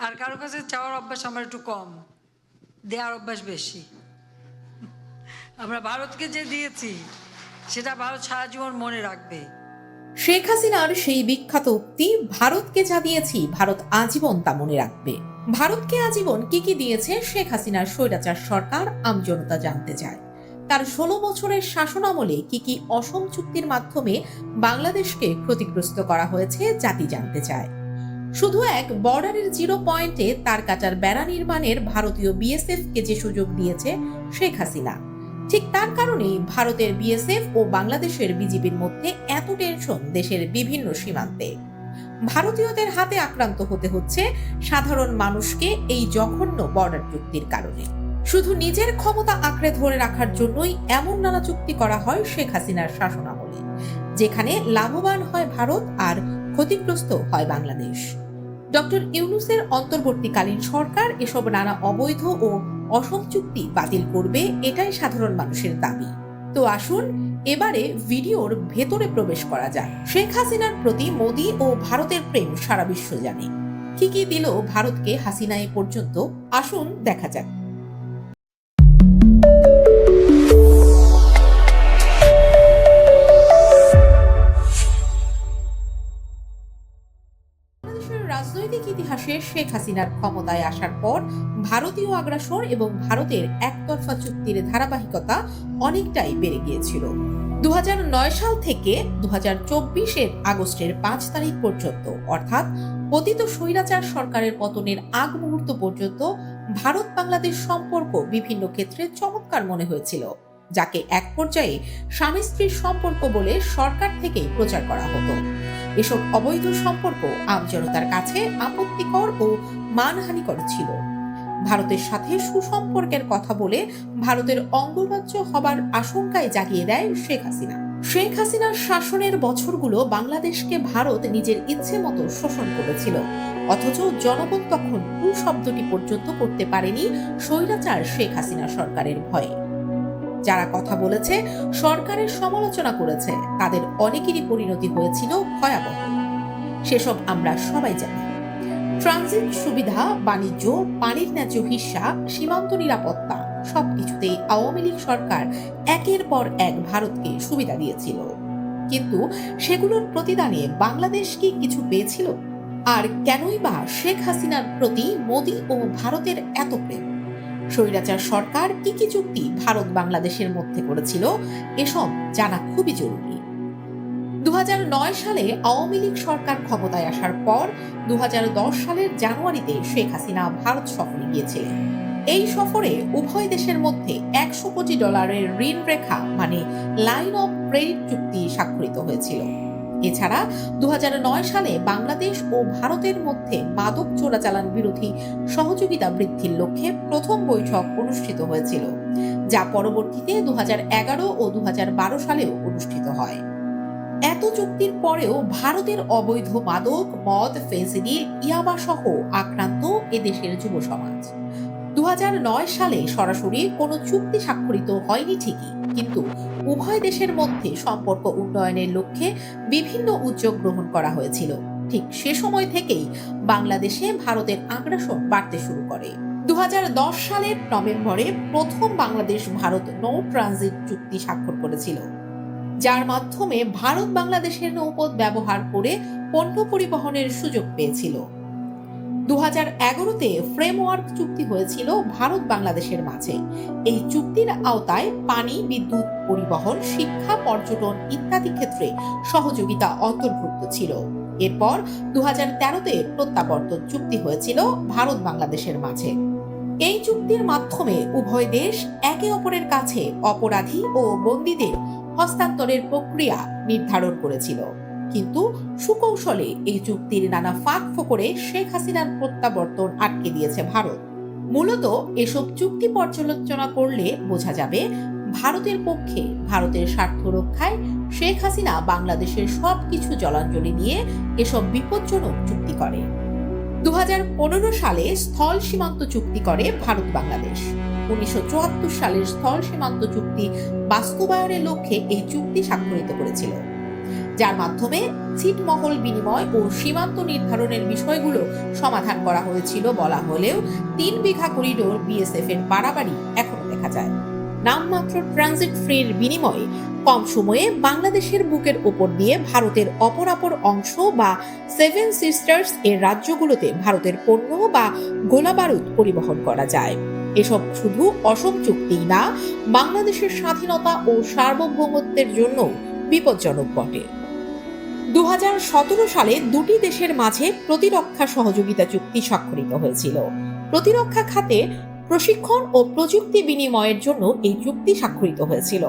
আর কারও কাছে চাওয়ার অভ্যাস আমার একটু কম। দেওয়ার অভ্যাস বেশি। আমরা ভারতকে যে দিয়েছি, সেটা ভারত সারা জীবন মনে রাখবে। শেখ হাসিনার সেই বিখ্যাত উক্তি, ভারতকে যা দিয়েছি, ভারত আজীবন তা মনে রাখবে। ভারতকে আজীবন কি কি দিয়েছে, শেখ হাসিনার স্বৈরাচার সরকার আমজনতা জানতে চায়। তার ষোলো বছরের শাসনামলে কি কি অসম চুক্তির মাধ্যমে বাংলাদেশকে ক্ষতিগ্রস্ত করা হয়েছে, জাতি জানতে চায়। শুধু এক, বর্ডারের জিরো পয়েন্টে তার কাটার বেড়া নির্মাণের ভারতীয় বিএসএফ কে যে সুযোগ দিয়েছে শেখ হাসিনা। ঠিক তার কারণেই ভারতের বিএসএফ ও বাংলাদেশের বিজিবির মধ্যে এত টেনশন দেশের বিভিন্ন সীমান্তে। ভারতীয়দের হাতে আক্রান্ত হতে হচ্ছে সাধারণ মানুষকে এই জঘন্য বর্ডার চুক্তির কারণে। শুধু নিজের ক্ষমতা আঁকড়ে ধরে রাখার জন্যই এমন নানা চুক্তি করা হয় শেখ হাসিনার শাসনামলে, যেখানে লাভবান হয় ভারত আর ক্ষতিগ্রস্ত হয় বাংলাদেশ। ডক্টর ইউনুসের অন্তর্বর্তীকালীন সরকার এসব নানা অবৈধ ও অসম চুক্তি বাতিল করবে এটাই সাধারণ মানুষের দাবি। তো আসুন, এবারে ভিডিওর ভেতরে প্রবেশ করা যাক। শেখ হাসিনার প্রতি মোদি ও ভারতের প্রেম সারা বিশ্ব জানে। কি কি দিল ভারতকে হাসিনা এ পর্যন্ত। আসুন, দেখা যাক। বাংলাদেশের রাজনৈতিক ইতিহাসে শেখ হাসিনার ক্ষমতায় আসার পর ভারতীয় আগ্রাসন এবং ভারতের একতরফা চুক্তির ধারাবাহিকতা অনেকটাই বেড়ে গিয়েছিল। দু সাল থেকে দু এর আগস্টের পাঁচ তারিখ পর্যন্ত, অর্থাৎ পতিত স্বৈরাচার সরকারের পতনের আগ মুহূর্ত পর্যন্ত ভারত বাংলাদেশ সম্পর্ক বিভিন্ন ক্ষেত্রে চমৎকার মনে হয়েছিল, যাকে এক পর্যায়ে স্বামী স্ত্রীর সম্পর্ক বলে সরকার থেকেই প্রচার করা হতো। এসব অবৈধ সম্পর্ক আমজনতার কাছে আপত্তিকর ও মানহানিকর ছিল। ভারতের সাথে সুসম্পর্কের কথা বলে ভারতের অঙ্গরাজ্য হবার আশঙ্কায় জাগিয়ে দেয় শেখ হাসিনা। শেখ হাসিনার শাসনের বছরগুলো বাংলাদেশকে ভারত নিজের ইচ্ছে মতো শোষণ করেছিল। অথচ জনগণ তখন টু শব্দটি পর্যন্ত করতে পারেনি স্বৈরাচার শেখ হাসিনা সরকারের ভয়ে। যারা কথা বলেছে, সরকারের সমালোচনা করেছে, তাদের অনেকেরই পরিণতি হয়েছিল ভয়াবহ। সেসব আমরা সবাই জানি। ট্রানজিট সুবিধা, বাণিজ্য, পানির ন্যায্য হিস্সা সীমান্ত নিরাপত্তা, সবকিছুতেই আওয়ামী লীগ সরকার একের পর এক ভারতকে সুবিধা দিয়েছিল। কিন্তু সেগুলোর প্রতিদানে বাংলাদেশ কি কিছু পেয়েছিল? আর কেনই বা শেখ হাসিনার প্রতি মোদী ও ভারতের এত প্রেম? স্বৈরাচার সরকার কি কি চুক্তি ভারত বাংলাদেশের মধ্যে করেছিল, এসব জানা খুবই জরুরি। দুহাজার নয় সালে আওয়ামী লীগ সরকার ক্ষমতায় আসার পর দু হাজার দশ সালের জানুয়ারিতে শেখ হাসিনা ভারত সফরে গিয়েছিলেন। এই সফরে উভয় দেশের মধ্যে একশো কোটি ডলারের ঋণ রেখা মানে লাইন অফ ক্রেডিট চুক্তি স্বাক্ষরিত হয়েছিল। এছাড়া দু হাজার নয় সালে বাংলাদেশ ও ভারতের মধ্যে মাদক চোরাচালান বিরোধী সহযোগিতা বৃদ্ধির লক্ষ্যে প্রথম বৈঠক অনুষ্ঠিত হয়েছিল, যা পরবর্তীতে দুহাজার এগারো ও দুহাজার বারো সালেও অনুষ্ঠিত হয়। এত চুক্তির পরেও ভারতের অবৈধ মাদক, মদ ফেন্সিডি ইয়াবা সহ আক্রান্ত এদেশের যুব সমাজ। দু হাজার নয় সালে সরাসরি কোনো চুক্তি স্বাক্ষরিত হয়নি ঠিকই, কিন্তু উভয় দেশের মধ্যে সম্পর্ক উন্নয়নের লক্ষ্যে বিভিন্ন উদ্যোগ গ্রহণ করা হয়েছিল। ঠিক সে সময় থেকেই বাংলাদেশে ভারতের আগ্রাসন বাড়তে শুরু করে। দু হাজার দশ সালের নভেম্বরে প্রথম বাংলাদেশ ভারত নৌ ট্রানজিট চুক্তি স্বাক্ষর করেছিল। যার মাধ্যমে ভারত বাংলাদেশের নৌপথ ব্যবহার করে পণ্য পরিবহনের সুযোগ পেয়েছিল। দু হাজার এগারোতে ফ্রেমওয়ার্ক চুক্তি হয়েছিল ভারত বাংলাদেশের মাঝে। এই চুক্তির আওতায় পানি, বিদ্যুৎ, পরিবহন, শিক্ষা, পর্যটন ইত্যাদি ক্ষেত্রে সহযোগিতা অন্তর্ভুক্ত ছিল। এরপর দু হাজার তেরোতে প্রত্যাবর্তন চুক্তি হয়েছিল ভারত বাংলাদেশের মাঝে। এই চুক্তির মাধ্যমে উভয় দেশ একে অপরের কাছে অপরাধী ও বন্দীদের হস্তান্তরের প্রক্রিয়া নির্ধারণ করেছিল। কিন্তু সুকৌশলে এই চুক্তির নানা ফাঁক ফোকরে শেখ হাসিনার প্রত্যাবর্তন আটকে দিয়েছে ভারত। মূলত এসব চুক্তি পর্যালোচনা করলে বোঝা যাবে, ভারতের পক্ষে ভারতের স্বার্থ রক্ষায় শেখ হাসিনা বাংলাদেশের সবকিছু জলাঞ্জলি দিয়ে এসব বিপজ্জনক চুক্তি করে। দু হাজার পনেরো সালে স্থল সীমান্ত চুক্তি করে ভারত বাংলাদেশ। উনিশশো চুয়াত্তর সালের স্থল সীমান্ত চুক্তি বাস্তবায়নের লক্ষ্যে এই চুক্তি স্বাক্ষরিত করেছিল। যার মাধ্যমে ছিটমহল বিনিময় ও সীমান্ত নির্ধারণের বিষয়গুলো সমাধান করা হয়েছিল বলা হলেও তিন বিঘা করিডোর বিএসএফ এর বাড়াবাড়ি এখনও দেখা যায়। নামমাত্র ট্রানজিট ফ্রির বিনিময়ে কম সময়ে বাংলাদেশের বুকের ওপর দিয়ে ভারতের অপরাপর অংশ বা সেভেন সিস্টার্স এর রাজ্যগুলোতে ভারতের পণ্য বা গোলাবারুদ পরিবহন করা যায়। এসব শুধু অসম চুক্তিই না, বাংলাদেশের স্বাধীনতা ও সার্বভৌমত্বের জন্য বিপজ্জনক বটে। দুহাজার সতেরো সালে দুটি দেশের মাঝে প্রতিরক্ষা সহযোগিতা চুক্তি স্বাক্ষরিত হয়েছিল। প্রতিরক্ষা খাতে প্রশিক্ষণ ও প্রযুক্তি বিনিময়ের জন্য এই চুক্তি স্বাক্ষরিত হয়েছিল।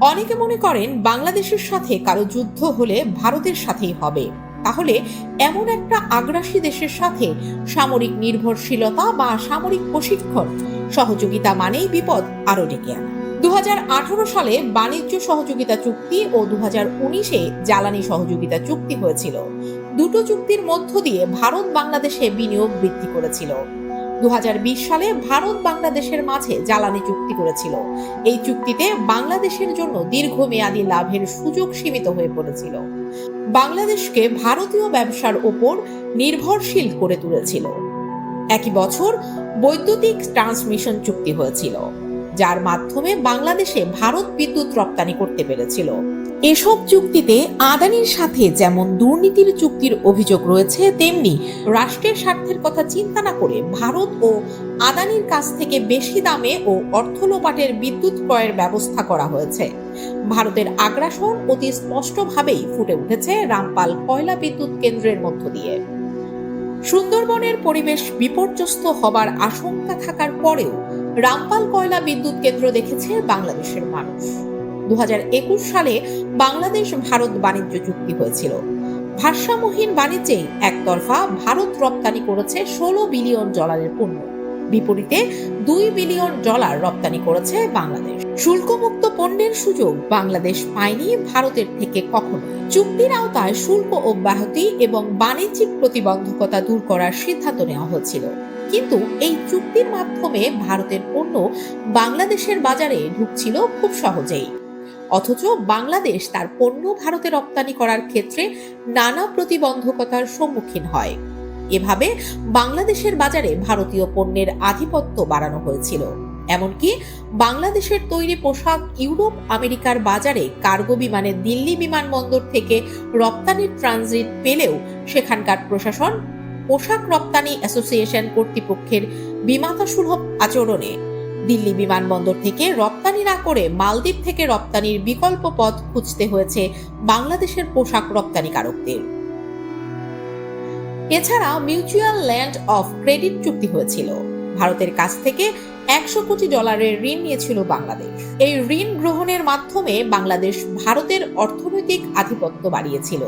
অনেকে মনে করেন বাংলাদেশের সাথে কারও যুদ্ধ হলে ভারতের সাথেই হবে। তাহলে এমন একটা আগ্রাসী দেশের সাথে সামরিক নির্ভরশীলতা বা সামরিক প্রশিক্ষণ সহযোগিতা মানেই বিপদ আরও ডেকে আনা। দু হাজার আঠারো সালে বাণিজ্য সহযোগিতা চুক্তি ও দু উনিশে জ্বালানি সহযোগিতা চুক্তি হয়েছিল। দুটো চুক্তির মধ্য দিয়ে ভারত বাংলাদেশে বিনিয়োগ বৃদ্ধি করেছিল। দুহাজার বিশ সালে ভারত বাংলাদেশের মাঝে জ্বালানি চুক্তি করেছিল। এই চুক্তিতে বাংলাদেশের জন্য দীর্ঘমেয়াদী লাভের সুযোগ সীমিত হয়ে পড়েছিল। বাংলাদেশকে ভারতীয় ব্যবসার ওপর নির্ভরশীল করে তুলেছিল। একই বছর বৈদ্যুতিক ট্রান্সমিশন চুক্তি হয়েছিল। যার মাধ্যমে বাংলাদেশে ভারত বিদ্যুৎ রপ্তানি করতে পেরেছিল। এসব চুক্তিতে আদানির সাথে যেমন দুর্নীতির চুক্তির অভিযোগ রয়েছে, তেমনি রাষ্ট্রের স্বার্থের কথা চিন্তা না করে ভারত ও আদানির কাছ থেকে বেশি দামে ও অর্থলোপাটের বিদ্যুৎ ক্রয়ের ব্যবস্থা করা হয়েছে। ভারতের আগ্রাসন অতি স্পষ্টভাবেই ফুটে উঠেছে রামপাল কয়লা বিদ্যুৎ কেন্দ্রের মধ্য দিয়ে। সুন্দরবনের পরিবেশ বিপর্যস্ত হবার আশঙ্কা থাকার পরেও রামপাল কয়লা বিদ্যুৎ কেন্দ্র দেখেছে বাংলাদেশের মানুষ। দু সালে বাংলাদেশ ভারত বাণিজ্য চুক্তি হয়েছিল। ভারসাম্যহীন বাণিজ্যেই একতরফা ভারত রপ্তানি করেছে ষোলো বিলিয়ন ডলারের পণ্য। বিপরীতে দুই বিলিয়ন ডলার রপ্তানি করেছে বাংলাদেশ। শুল্কমুক্ত পণ্যের সুযোগ বাংলাদেশ পায়নি ভারতের থেকে কখনো। চুক্তির আওতায় শুল্ক অব্যাহতি এবং বাণিজ্যিক প্রতিবন্ধকতা দূর করার সিদ্ধান্ত নেওয়া হয়েছিল কিন্তু এই চুক্তির মাধ্যমে ভারতের পণ্য বাংলাদেশের বাজারে ঢুকছিল খুব সহজেই। অথচ বাংলাদেশ তার পণ্য ভারতে রপ্তানি করার ক্ষেত্রে নানা প্রতিবন্ধকতার সম্মুখীন হয়। এভাবে বাংলাদেশের বাজারে ভারতীয় পণ্যের আধিপত্য বাড়ানো হয়েছিল। এমনকি বাংলাদেশের তৈরি পোশাক ইউরোপ, আমেরিকার বাজারে কার্গো বিমানে দিল্লি বিমানবন্দর থেকে রপ্তানির ট্রানজিট পেলেও সেখানকার প্রশাসন পোশাক রপ্তানি অ্যাসোসিয়েশন কর্তৃপক্ষের বিমাতা সুলভ আচরণে দিল্লি বিমানবন্দর থেকে রপ্তানি না করে মালদ্বীপ থেকে রপ্তানির বিকল্প পথ খুঁজতে হয়েছে বাংলাদেশের পোশাক রপ্তানিকারকদের। এছাড়া মিউচুয়াল ল্যান্ড অফ ক্রেডিট চুক্তি হয়েছিল। ভারতের কাছ থেকে একশো কোটি ডলারের ঋণ নিয়েছিল বাংলাদেশ। এই ঋণ গ্রহণের মাধ্যমে বাংলাদেশ ভারতের অর্থনৈতিক আধিপত্য বাড়িয়েছিল।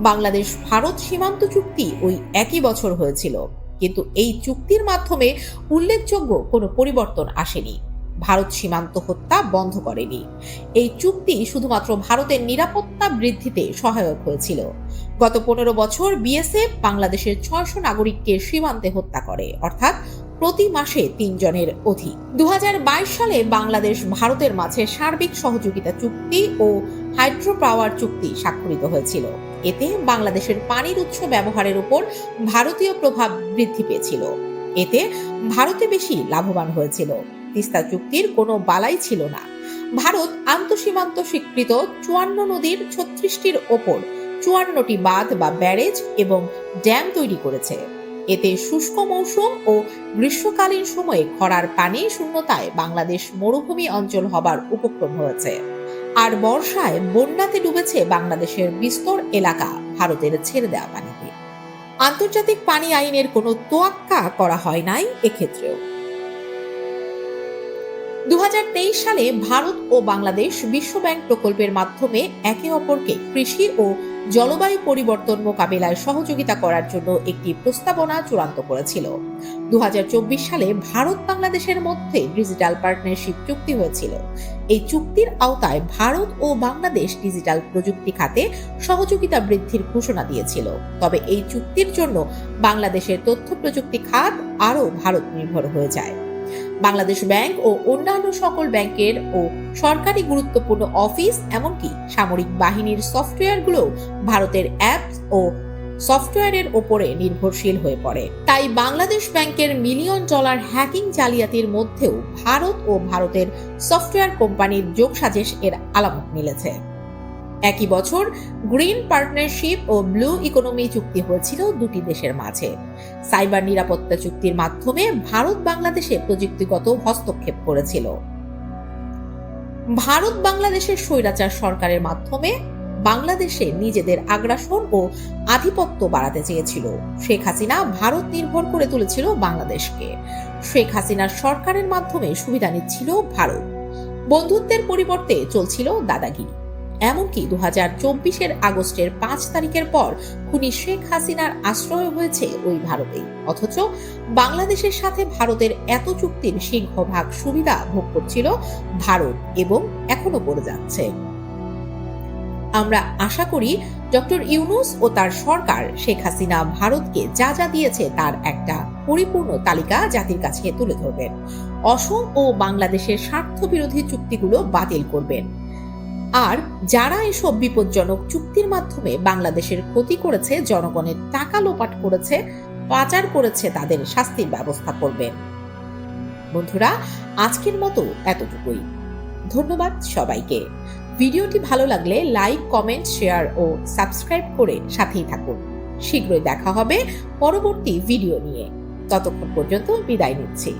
বাংলাদেশ ভারত সীমান্ত চুক্তি ওই একই বছর হয়েছিল। কিন্তু এই চুক্তির মাধ্যমে উল্লেখযোগ্য কোনো পরিবর্তন আসেনি। ভারত সীমান্ত হত্যা বন্ধ করেনি। এই চুক্তি শুধুমাত্র ভারতের নিরাপত্তা বৃদ্ধিতে সহায়ক হয়েছিল। গত পনেরো বছর বিএসএফ বাংলাদেশের ছয়শো নাগরিককে সীমান্তে হত্যা করে, অর্থাৎ প্রতি মাসে তিনজনের অধিক দুহাজার বাইশ সালে বাংলাদেশ ভারতের মাঝে সার্বিক সহযোগিতা চুক্তি ও হাইড্রো পাওয়ার চুক্তি স্বাক্ষরিত হয়েছিল। এতে বাংলাদেশের পানির উৎস ব্যবহারের উপর ভারতীয় প্রভাব বৃদ্ধি পেয়েছিল। এতে ভারতে বেশি লাভবান হয়েছিল। তিস্তা চুক্তির কোনো বালাই ছিল না। ভারত আন্তঃসীমান্ত স্বীকৃত চুয়ান্ন নদীর ছত্রিশটির ওপর চুয়ান্নটি বাঁধ বা ব্যারেজ এবং ড্যাম তৈরি করেছে। এতে শুষ্ক মৌসুম ও গ্রীষ্মকালীন সময়ে খরার পানি শূন্যতায় বাংলাদেশ মরুভূমি অঞ্চল হবার উপক্রম হয়েছে। আর বর্ষায় বন্যাতে ডুবেছে বাংলাদেশের বিস্তর এলাকা, ভারতের ছেড়ে দেওয়া পানিতে। আন্তর্জাতিক পানি আইনের কোনো তোয়াক্কা করা হয় নাই এক্ষেত্রেও। দু হাজার তেইশ সালে ভারত ও বাংলাদেশ বিশ্বব্যাংক প্রকল্পের মাধ্যমে একে অপরকে কৃষি ও জলবায়ু পরিবর্তন মোকাবিলায় সহযোগিতা করার জন্য একটি প্রস্তাবনা চূড়ান্ত করেছিল। দুহাজার চব্বিশ সালে ভারত বাংলাদেশের মধ্যে ডিজিটাল পার্টনারশিপ চুক্তি হয়েছিল। এই চুক্তির আওতায় ভারত ও বাংলাদেশ ডিজিটাল প্রযুক্তি খাতে সহযোগিতা বৃদ্ধির ঘোষণা দিয়েছিল। তবে এই চুক্তির জন্য বাংলাদেশের তথ্য প্রযুক্তি খাত আরও ভারত নির্ভর হয়ে যায়। বাংলাদেশ ব্যাংক ও অন্যান্য সকল ব্যাংকের ও সরকারি গুরুত্বপূর্ণ অফিস, এমনকি সামরিক বাহিনীর সফটওয়্যারগুলো ভারতের অ্যাপস ও সফটওয়্যারের ওপরে নির্ভরশীল হয়ে পড়ে। তাই বাংলাদেশ ব্যাংকের মিলিয়ন ডলার হ্যাকিং জালিয়াতির মধ্যেও ভারত ও ভারতের সফটওয়্যার কোম্পানির যোগসাজেশ এর আলামত মিলেছে। একই বছর গ্রিন পার্টনারশিপ ও ব্লু ইকোনমি চুক্তি হয়েছিল দুটি দেশের মাঝে। সাইবার নিরাপত্তা চুক্তির মাধ্যমে ভারত বাংলাদেশে প্রযুক্তিগত হস্তক্ষেপ করেছিল। ভারত বাংলাদেশের স্বৈরাচার সরকারের মাধ্যমে বাংলাদেশে নিজেদের আগ্রাসন ও আধিপত্য বাড়াতে চেয়েছিল। শেখ হাসিনা ভারত নির্ভর করে তুলেছিল বাংলাদেশকে। শেখ হাসিনার সরকারের মাধ্যমে সুবিধা নিচ্ছিল ভারত। বন্ধুত্বের পরিবর্তে চলছিল দাদাগিরি। এমনকি দু হাজার চব্বিশের আগস্টের পাঁচ তারিখের পর খুনি শেখ হাসিনার আশ্রয় হয়েছে ওই ভারতেই অথচ বাংলাদেশের সাথে ভারতের এত চুক্তির সিংহভাগ সুবিধা ভোগ করছিল ভারত এবং এখনও করে যাচ্ছে। আমরা আশা করি ডক্টর ইউনুস ও তার সরকার শেখ হাসিনা ভারতকে যা যা দিয়েছে তার একটা পরিপূর্ণ তালিকা জাতির কাছে তুলে ধরবেন। অসম ও বাংলাদেশের স্বার্থ বিরোধী চুক্তিগুলো বাতিল করবেন। আর যারা এসব বিপজ্জনক চুক্তির মাধ্যমে বাংলাদেশের ক্ষতি করেছে জনগণের টাকা লোপাট করেছে, পাচার করেছে, তাদের শাস্তির ব্যবস্থা করবেন বন্ধুরা, আজকের মতো এতটুকুই। ধন্যবাদ সবাইকে। ভিডিওটি ভালো লাগলে লাইক, কমেন্ট, শেয়ার ও সাবস্ক্রাইব করে সাথেই থাকুন। শীঘ্রই দেখা হবে পরবর্তী ভিডিও নিয়ে। ততক্ষণ পর্যন্ত বিদায় নিচ্ছি।